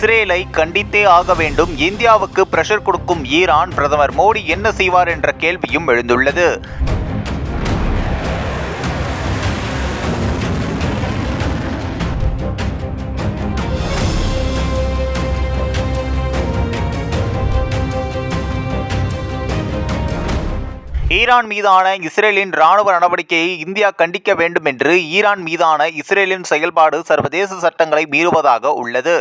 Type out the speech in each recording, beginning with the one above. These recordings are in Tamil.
இஸ்ரேலை கண்டித்தே ஆக வேண்டும். இந்தியாவுக்கு பிரஷர் கொடுக்கும் ஈரான் பிரதமர் மோடி என்ன செய்வார் என்ற கேள்வியும் எழுந்துள்ளது. ஈரான் மீதான இஸ்ரேலின் ராணுவ நடவடிக்கையை இந்தியா கண்டிக்க வேண்டும் என்று ஈரான் மீதான இஸ்ரேலின் செயல்பாடு சர்வதேச சட்டங்களை மீறுவதாக உள்ளது.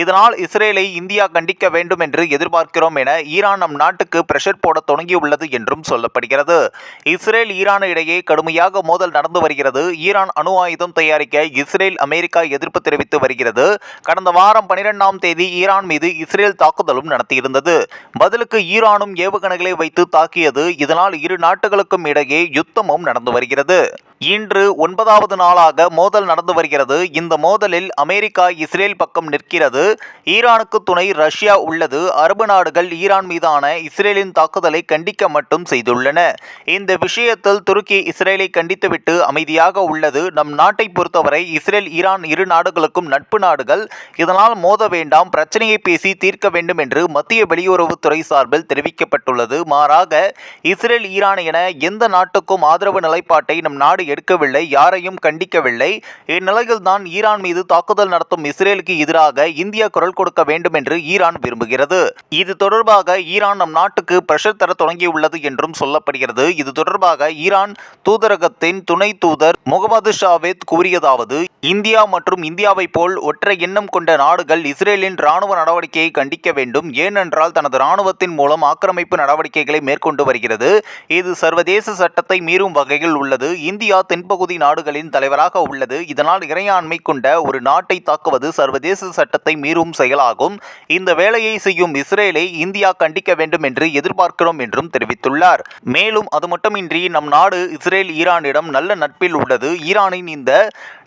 இதனால் இஸ்ரேலை இந்தியா கண்டிக்க வேண்டும் என்று எதிர்பார்க்கிறோம் என ஈரான் நம் நாட்டுக்கு பிரஷர் போட தொடங்கியுள்ளது என்றும் சொல்லப்படுகிறது. இஸ்ரேல் ஈரான் இடையே கடுமையாக மோதல் நடந்து வருகிறது. ஈரான் அணு ஆயுதம் தயாரிக்க இஸ்ரேல் அமெரிக்கா எதிர்ப்பு தெரிவித்து வருகிறது. கடந்த வாரம் பனிரெண்டாம் தேதி ஈரான் மீது இஸ்ரேல் தாக்குதலும் நடத்தியிருந்தது. பதிலுக்கு ஈரானும் ஏவுகணைகளை வைத்து தாக்கியது. இதனால் இரு நாட்டுகளுக்கும் இடையே யுத்தமும் நடந்து வருகிறது. இன்று ஒன்பதாவது நாளாக மோதல் நடந்து வருகிறது. இந்த மோதலில் அமெரிக்கா இஸ்ரேல் பக்கம் நிற்கிறது. ஈரானுக்கு துணை ரஷ்யா உள்ளது. அரபு நாடுகள் ஈரான் மீதான இஸ்ரேலின் தாக்குதலை கண்டிக்க மட்டும் செய்துள்ளன. இந்த விஷயத்தில் துருக்கி இஸ்ரேலை கண்டித்துவிட்டு அமைதியாக உள்ளது. நம் நாட்டை பொறுத்தவரை இஸ்ரேல் ஈரான் இரு நாடுகளுக்கும் நட்பு நாடுகள். இதனால் மோத வேண்டாம் பிரச்சனையை பேசி தீர்க்க வேண்டும் என்று மத்திய வெளியுறவுத்துறை சார்பில் தெரிவிக்கப்பட்டுள்ளது. மாறாக இஸ்ரேல் ஈரான் என எந்த நாட்டுக்கும் ஆதரவு நிலைப்பாட்டை நம் நாடு எடுக்கவில்லை யாரையும் கண்டிக்கவில்லை. இந்நிலையில் தான் ஈரான் மீது தாக்குதல் நடத்தும் இஸ்ரேலுக்கு எதிராக இந்தியா குரல் கொடுக்க வேண்டும் என்று ஈரான் விரும்புகிறது. இது தொடர்பாக ஈரான் நம் நாட்டுக்கு பிரஷர் தர தொடங்கியுள்ளது என்றும் சொல்லப்படுகிறது. இது தொடர்பாக ஈரான் தூதரகத்தின் துணை தூதர் முகமது ஷாவேத் கூறியதாவது இந்தியா மற்றும் இந்தியாவைப் போல் ஒற்றை எண்ணம் கொண்ட நாடுகள் இஸ்ரேலின் ராணுவ நடவடிக்கையை கண்டிக்க வேண்டும். ஏனென்றால் தனது ராணுவத்தின் மூலம் ஆக்கிரமிப்பு நடவடிக்கைகளை மேற்கொண்டு வருகிறது. இது சர்வதேச சட்டத்தை மீறும் வகையில் உள்ளது. இந்தியா தென்பகுதி நாடுகளின் தலைவராக உள்ளது. இதனால் இறையாண்மை கொண்ட ஒரு நாட்டை தாக்குவது சர்வதேச சட்டத்தை மீறும் செயலாகும். இந்த வேலையை செய்யும் இஸ்ரேலை இந்தியா கண்டிக்க வேண்டும் என்று எதிர்பார்க்கிறோம் என்றும் தெரிவித்துள்ளார். மேலும் அது மட்டுமின்றி நம் நாடு இஸ்ரேல் ஈரானிடம் நல்ல நட்பில் உள்ளது. ஈரானின் இந்த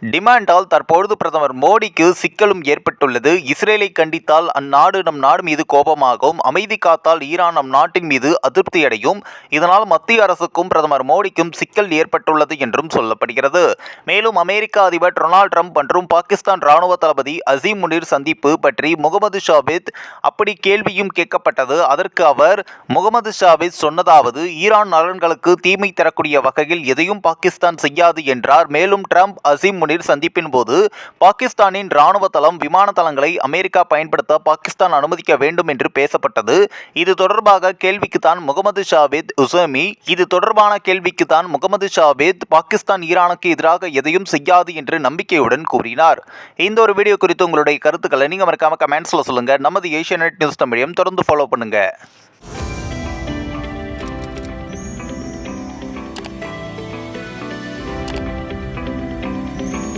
டிமாண்டால் தற்பொழுது பிரதமர் மோடிக்கு சிக்கலும் ஏற்பட்டுள்ளது. இஸ்ரேலை கண்டித்தால் அந்நாடு நம் நாடு மீது கோபமாகும். அமைதி காத்தால் ஈரான் நம் நாட்டின் மீது அதிருப்தி அடையும். இதனால் மத்திய அரசுக்கும் பிரதமர் மோடிக்கும் சிக்கல் ஏற்பட்டுள்ளது என்றும் சொல்லப்படுகிறது. மேலும் அமெரிக்க அதிபர் டொனால்ட் ட்ரம்ப் மற்றும் பாகிஸ்தான் ராணுவ தளபதி அசீம் முனீர் சந்திப்பு பற்றி முகமது ஷாபித் அப்படி கேள்வியும் கேட்கப்பட்டது. அதற்கு அவர் முகமது ஷாபித் சொன்னதாவது ஈரான் நலன்களுக்கு தீமை தரக்கூடிய வகையில் எதையும் பாகிஸ்தான் செய்யாது என்றார். மேலும் ட்ரம்ப் அசீம் முனீர் சந்திப்பின் போது பாகிஸ்தானின் ராணுவ தளம் விமான தளங்களை அமெரிக்கா பயன்படுத்த பாகிஸ்தான் அனுமதிக்க வேண்டும் என்று பேசப்பட்டது. இது தொடர்பாக கேள்விக்கு தான் முகமது ஷாபித் உசேமி இது தொடர்பான கேள்விக்கு தான் முகமது ஷாபித் பாகிஸ்தான் ஈரானுக்கு எதிராக எதையும் செய்யாது என்று நம்பிக்கையுடன் கூறினார். இந்த ஒரு வீடியோ குறித்து உங்களுடைய கருத்துக்களை நீங்கள் மறக்காம கமெண்ட்ஸில் சொல்லுங்கள் நமது ஏஷியா நியூஸ் தமிழையும் தொடர்ந்து ஃபாலோ பண்ணுங்கள்